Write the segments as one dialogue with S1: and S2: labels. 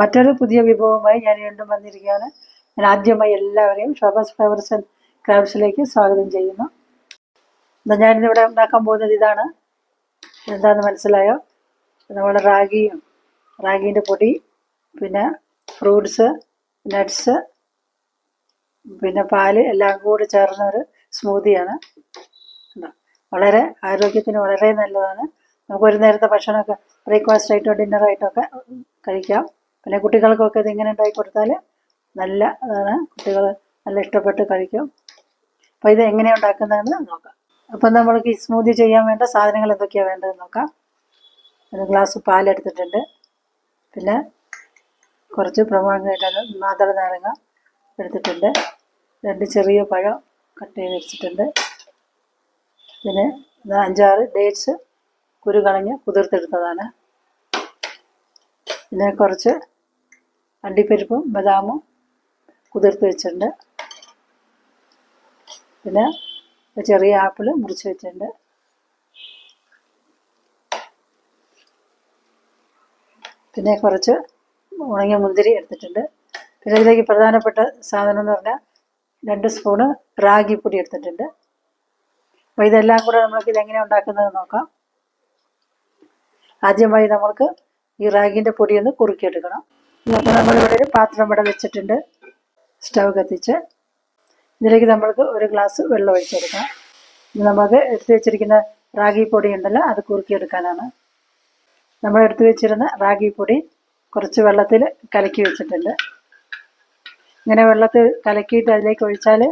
S1: മറ്റൊരു പുതിയ വിഭവവുമായി ഞാൻ വീണ്ടും വന്നിരിക്കുകയാണ്. ഞാൻ ആദ്യമായി എല്ലാവരെയും ഷോബാസ് ഫ്ലവേഴ്സ് ആൻഡ് ക്രാഫ്റ്റ്സിലേക്ക് സ്വാഗതം ചെയ്യുന്നു. എന്നാൽ ഞാനിന്നിവിടെ ഉണ്ടാക്കാൻ പോകുന്നത് ഇതാണ്. എന്താണെന്ന് മനസ്സിലായോ? നമ്മൾ റാഗിയും റാഗീന്റെ പൊടി പിന്നെ ഫ്രൂട്ട്സ് നട്ട്സ് പിന്നെ പാൽ എല്ലാം കൂടി ചേർന്ന ഒരു സ്മൂതിയാണ്? വളരെ ആരോഗ്യത്തിന് വളരെ നല്ലതാണ്. നമുക്ക് ഒരു നേരത്തെ ഭക്ഷണമൊക്കെ ബ്രേക്ക്ഫാസ്റ്റ് ആയിട്ടോ ഡിന്നർ ആയിട്ടോ ഒക്കെ കഴിക്കാം. പിന്നെ കുട്ടികൾക്കൊക്കെ ഇതിങ്ങനെ ഉണ്ടാക്കി കൊടുത്താൽ നല്ല അതാണ് കുട്ടികൾ നല്ല ഇഷ്ടപ്പെട്ട് കഴിക്കും. അപ്പോൾ ഇത് എങ്ങനെയാണ് ഉണ്ടാക്കുന്നതെന്ന് നോക്കാം. അപ്പം നമ്മൾക്ക് ഈ സ്മൂതി ചെയ്യാൻ വേണ്ട സാധനങ്ങൾ എന്തൊക്കെയാണ് വേണ്ടതെന്ന് നോക്കാം. ഒരു ഗ്ലാസ് പാലെടുത്തിട്ടുണ്ട്. പിന്നെ കുറച്ച് പ്രമാണമായിട്ട് മാതള നാരങ്ങ എടുത്തിട്ടുണ്ട്. രണ്ട് ചെറിയ പഴം കട്ട് ചെയ്ത് വെച്ചിട്ടുണ്ട്. പിന്നെ അഞ്ചാറ് ഡേറ്റ്സ് കുരു കളഞ്ഞ് കുതിർത്തെടുത്തതാണ്. പിന്നെ കുറച്ച് അണ്ടിപ്പരിപ്പും ബദാമും കുതിർത്ത് വെച്ചിട്ടുണ്ട്. പിന്നെ ചെറിയ ആപ്പിൾ മുറിച്ച് വെച്ചിട്ടുണ്ട്. പിന്നെ കുറച്ച് ഉണങ്ങിയ മുന്തിരി എടുത്തിട്ടുണ്ട്. പിന്നെ ഇതിലേക്ക് പ്രധാനപ്പെട്ട സാധനം എന്ന് പറഞ്ഞാൽ രണ്ട് സ്പൂണ് റാഗിപ്പൊടി എടുത്തിട്ടുണ്ട്. അപ്പോൾ ഇതെല്ലാം കൂടെ നമ്മൾക്ക് ഇതെങ്ങനെ ഉണ്ടാക്കുന്നത് നോക്കാം. ആദ്യമായി നമ്മൾക്ക് ഈ റാഗിന്റെ പൊടിയൊന്ന് കുറുക്കിയെടുക്കണം. നമ്മളിവിടെ ഒരു പാത്രം ഇവിടെ വെച്ചിട്ടുണ്ട്. സ്റ്റവ് കത്തിച്ച്. ഇതിലേക്ക് നമ്മൾക്ക് ഒരു ഗ്ലാസ് വെള്ളം ഒഴിച്ചെടുക്കാം. നമുക്ക് എടുത്തു വെച്ചിരിക്കുന്ന റാഗി പൊടി ഉണ്ടല്ലോ അത് കുറുക്കിയെടുക്കാനാണ്. നമ്മൾ എടുത്തു വെച്ചിരുന്ന റാഗി പൊടി കുറച്ച് വെള്ളത്തിൽ കലക്കി വെച്ചിട്ടുണ്ട്. ഇങ്ങനെ വെള്ളത്തിൽ കലക്കിയിട്ട് അതിലേക്ക് ഒഴിച്ചാൽ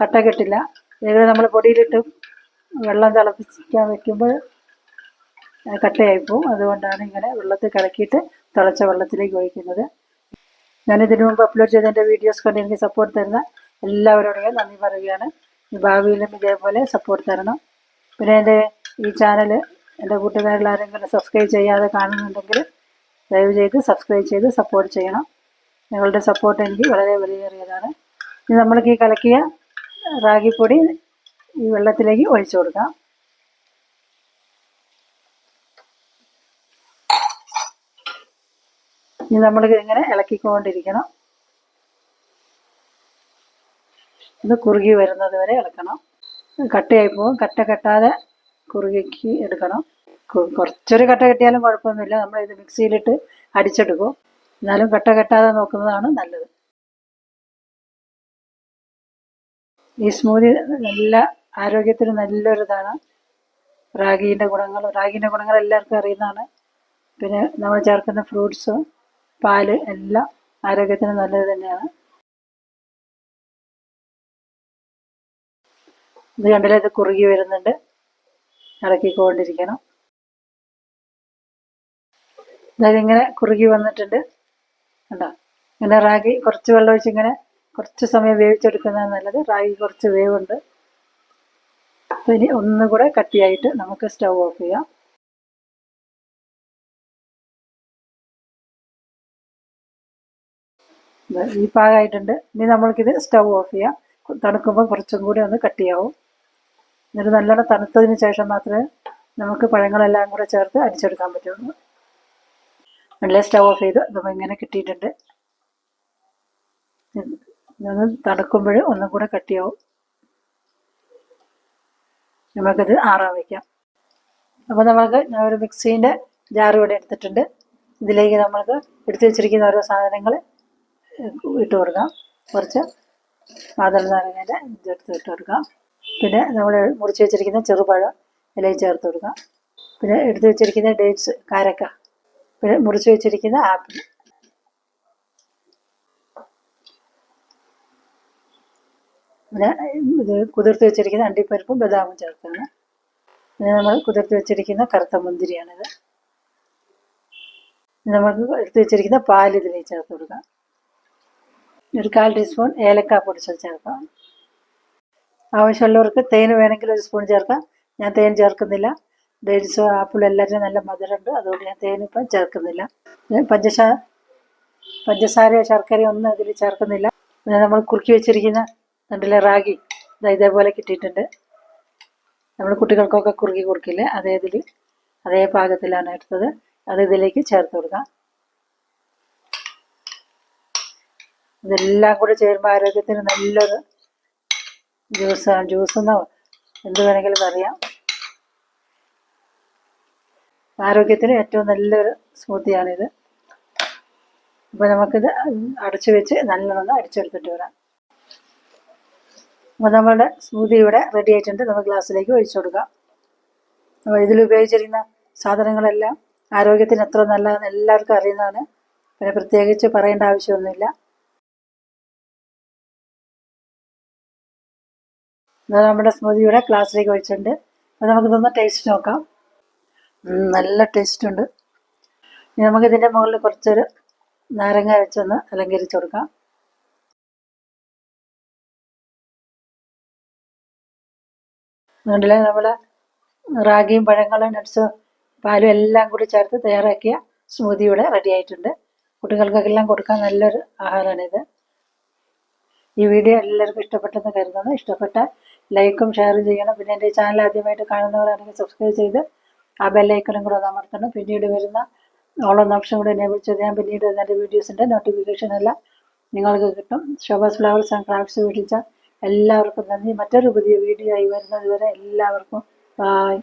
S1: കട്ട കെട്ടില്ല. ഏകദേശം നമ്മൾ പൊടിയിലിട്ട് വെള്ളം തിളപ്പിക്കാൻ വെക്കുമ്പോൾ കട്ടയായി പോവും. അതുകൊണ്ടാണ് ഇങ്ങനെ വെള്ളത്തിൽ കലക്കിയിട്ട് തിളച്ച വെള്ളത്തിലേക്ക് ഒഴിക്കുന്നത്. ഞാൻ ഇതിനു മുമ്പ് അപ്ലോഡ് ചെയ്ത എന്റെ വീഡിയോസ് കണ്ട് എനിക്ക് സപ്പോർട്ട് തരുന്ന എല്ലാവരോടും നന്ദി പറയുകയാണ്. ഭാവിയിലും ഇതേപോലെ സപ്പോർട്ട് തരണം. പിന്നെ എന്റെ ഈ ചാനൽ എന്റെ കൂട്ടുകാരിൽ ആരെങ്കിലും സബ്സ്ക്രൈബ് ചെയ്യാതെ കാണുന്നുണ്ടെങ്കിൽ ദയവ് ചെയ്ത് സബ്സ്ക്രൈബ് ചെയ്ത് സപ്പോർട്ട് ചെയ്യണം. നിങ്ങളുടെ സപ്പോർട്ട് എനിക്ക് വളരെ വിലയേറിയതാണ്. ഇനി നമ്മൾക്ക് ഈ കലക്കിയ റാഗിപ്പൊടി ഈ വെള്ളത്തിലേക്ക് ഒഴിച്ചു കൊടുക്കാം. ഇനി നമ്മൾ ഇങ്ങനെ ഇളക്കിക്കൊണ്ടിരിക്കണം. ഇത് കുറുകി വരുന്നത് വരെ ഇളക്കണം. കട്ടയായി പോകും. കട്ട കെട്ടാതെ കുറുകിക്ക് എടുക്കണം. കുറച്ചൊരു കട്ട കെട്ടിയാലും കുഴപ്പമൊന്നുമില്ല. നമ്മൾ ഇത് മിക്സിയിലിട്ട് അടിച്ചെടുക്കും. എന്നാലും കട്ട കെട്ടാതെ നോക്കുന്നതാണ് നല്ലത്. ഈ സ്മൂതി നല്ല ആരോഗ്യത്തിന് നല്ലൊരു ഇതാണ് റാഗീന്റെ ഗുണങ്ങൾ റാഗീന്റെ ഗുണങ്ങൾ എല്ലാവർക്കും അറിയുന്നതാണ്. പിന്നെ നമ്മൾ ചേർക്കുന്ന ഫ്രൂട്ട്സ് പാൽ എല്ലാം ആരോഗ്യത്തിന് നല്ലത് തന്നെയാണ്. ഇത് കണ്ടില്ല ഇത് കുറുകി വരുന്നുണ്ട്. ഇളക്കിക്കൊണ്ടിരിക്കണം. അതായത് ഇങ്ങനെ കുറുകി വന്നിട്ടുണ്ട്. കണ്ടോ? ഇങ്ങനെ റാഗി കുറച്ച് വെള്ളം ഒഴിച്ച് ഇങ്ങനെ കുറച്ച് സമയം വേവിച്ചെടുക്കുന്നതാണ് നല്ലത്. റാഗി കുറച്ച് വേവുണ്ട്. അപ്പോൾ ഇനി ഒന്നുകൂടെ കട്ടിയായിട്ട് നമുക്ക് സ്റ്റൗ ഓഫ് ചെയ്യാം. ഈ പാകമായിട്ടുണ്ട് ഇനി നമ്മൾക്കിത് സ്റ്റവ് ഓഫ് ചെയ്യാം. തണുക്കുമ്പോൾ കുറച്ചും കൂടി ഒന്ന് കട്ടിയാവും എന്നിട്ട് നല്ലോണം തണുത്തതിന് ശേഷം മാത്രമേ നമുക്ക് പഴങ്ങളെല്ലാം കൂടെ ചേർത്ത് അരിച്ചെടുക്കാൻ പറ്റുള്ളൂ. നല്ല സ്റ്റവ് ഓഫ് ചെയ്ത് നമ്മൾ ഇങ്ങനെ കിട്ടിയിട്ടുണ്ട്. ഇതൊന്ന് തണുക്കുമ്പോൾ ഒന്നും കൂടെ കട്ടിയാവും നമുക്കിത് ആറാൻ വയ്ക്കാം. അപ്പോൾ നമുക്ക് ഞാൻ ഒരു മിക്സീന്റെ ജാറ് ഇവിടെ എടുത്തിട്ടുണ്ട്. ഇതിലേക്ക് നമ്മൾക്ക് എടുത്തു വെച്ചിരിക്കുന്ന ഓരോ സാധനങ്ങൾ ഇട്ട് കൊടുക്കാം. കുറച്ച് മാതള നാരങ്ങേന്റെ ഇതെടുത്ത് ഇട്ട് കൊടുക്കാം. പിന്നെ നമ്മൾ മുറിച്ച് വെച്ചിരിക്കുന്ന ചെറുപഴം ഇലയിൽ ചേർത്ത് കൊടുക്കാം. പിന്നെ എടുത്ത് വെച്ചിരിക്കുന്ന ഡേറ്റ്സ് കാരക്ക. പിന്നെ മുറിച്ച് വെച്ചിരിക്കുന്ന ആപ്പിൾ പിന്നെ ഇത് കുതിർത്ത് വെച്ചിരിക്കുന്ന അണ്ടിപ്പരിപ്പും ബദാമും ചേർത്താണ്. പിന്നെ നമ്മൾ കുതിർത്ത് വെച്ചിരിക്കുന്ന കറുത്ത മുന്തിരിയാണിത്. നമുക്ക് എടുത്ത് വെച്ചിരിക്കുന്ന പാൽ ഇതിലേക്ക് ചേർത്ത് കൊടുക്കാം. ഒരു കാൽ ടീസ്പൂൺ ഏലക്ക പൊടിച്ചത് ചേർക്കാം ആവശ്യമുള്ളവർക്ക് തേൻ വേണമെങ്കിൽ ഒരു സ്പൂൺ ചേർക്കാം. ഞാൻ തേൻ ചേർക്കുന്നില്ല. ഡേറ്റ്സ് ആപ്പിൾ എല്ലാവരും നല്ല മധുരമുണ്ട്. അതുകൊണ്ട് ഞാൻ തേൻ ഇപ്പം ചേർക്കുന്നില്ല. പഞ്ചസാര പഞ്ചസാരയോ ശർക്കരയോ ഒന്നും അതിൽ ചേർക്കുന്നില്ല. പിന്നെ നമ്മൾ കുറുക്കി വെച്ചിരിക്കുന്ന രണ്ടിലെ റാഗി? ഇതാ ഇതേപോലെ കിട്ടിയിട്ടുണ്ട്. നമ്മൾ കുട്ടികൾക്കൊക്കെ കുറുക്കി കൊടുക്കില്ലേ? അതേ ഇതിൽ അതേ പാകത്തിലാണ് എടുത്തത്. അത് ഇതിലേക്ക് ചേർത്ത് കൊടുക്കാം. ഇതെല്ലാം കൂടി ചേരുമ്പോൾ ആരോഗ്യത്തിന് നല്ലൊരു ജ്യൂസാണ് ജ്യൂസെന്നോ എന്ത് വേണമെങ്കിലും പറയാം ആരോഗ്യത്തിന് ഏറ്റവും നല്ലൊരു സ്മൂത്തിയാണിത്. അപ്പോൾ നമുക്കിത് അടച്ചു വെച്ച് നല്ലോണം അടിച്ചെടുത്തിട്ട് വരാം. അപ്പോൾ നമ്മളുടെ സ്മൂതി ഇവിടെ റെഡി ആയിട്ടുണ്ട്. നമുക്ക് ഗ്ലാസ്സിലേക്ക് ഒഴിച്ചു കൊടുക്കാം. അപ്പോൾ ഇതിൽ ഉപയോഗിച്ചിരിക്കുന്ന സാധനങ്ങളെല്ലാം ആരോഗ്യത്തിന് എത്ര നല്ലതെന്ന് എല്ലാവർക്കും അറിയുന്നതാണ്. പിന്നെ പ്രത്യേകിച്ച് പറയേണ്ട ആവശ്യമൊന്നുമില്ല. നമ്മുടെ സ്മൂതി ഇവിടെ ഗ്ലാസ്സിലേക്ക് ഒഴിച്ചിട്ടുണ്ട് അപ്പോൾ നമുക്കിതൊന്ന് ടേസ്റ്റ് നോക്കാം. നല്ല ടേസ്റ്റ് ഉണ്ട്. ഇനി നമുക്കിതിന്റെ മുകളിൽ കുറച്ചൊരു നാരങ്ങ വെച്ചൊന്ന് അലങ്കരിച്ച് കൊടുക്കാം. അതുകൊണ്ടല്ലേ നമ്മൾ റാഗിയും പഴങ്ങളും നട്ട്സും പാലും എല്ലാം കൂടി ചേർത്ത് തയ്യാറാക്കിയ സ്മൂതി റെഡി ആയിട്ടുണ്ട്. എല്ലാം കൊടുക്കാൻ നല്ലൊരു ആഹാരമാണിത്. ഈ വീഡിയോ എല്ലാവർക്കും ഇഷ്ടപ്പെട്ടെന്ന് കരുതുന്നു. ഇഷ്ടപ്പെട്ട ലൈക്കും ഷെയറും ചെയ്യണം. പിന്നെ എന്റെ ചാനൽ ആദ്യമായിട്ട് കാണുന്നവരാണെങ്കിൽ സബ്സ്ക്രൈബ് ചെയ്ത് ആ ബെല്ലൈക്കണും കൂടെ ഒന്ന് അമർത്തണം. പിന്നീട് വരുന്ന ഓളം ഓപ്ഷൻ കൂടെ എന്നെ വിളിച്ചത് ഞാൻ പിന്നീട് എന്റെ വീഡിയോസിന്റെ നോട്ടിഫിക്കേഷൻ എല്ലാം നിങ്ങൾക്ക് കിട്ടും. ഷോബാസ് ഫ്ലവേഴ്സ് ആൻഡ് ക്രാഫ്റ്റ്സ് വീട്ടിച്ച എല്ലാവർക്കും നന്ദി. മറ്റൊരു പുതിയ വീഡിയോ ആയി വരുന്നത് വരെ എല്ലാവർക്കും ബായ്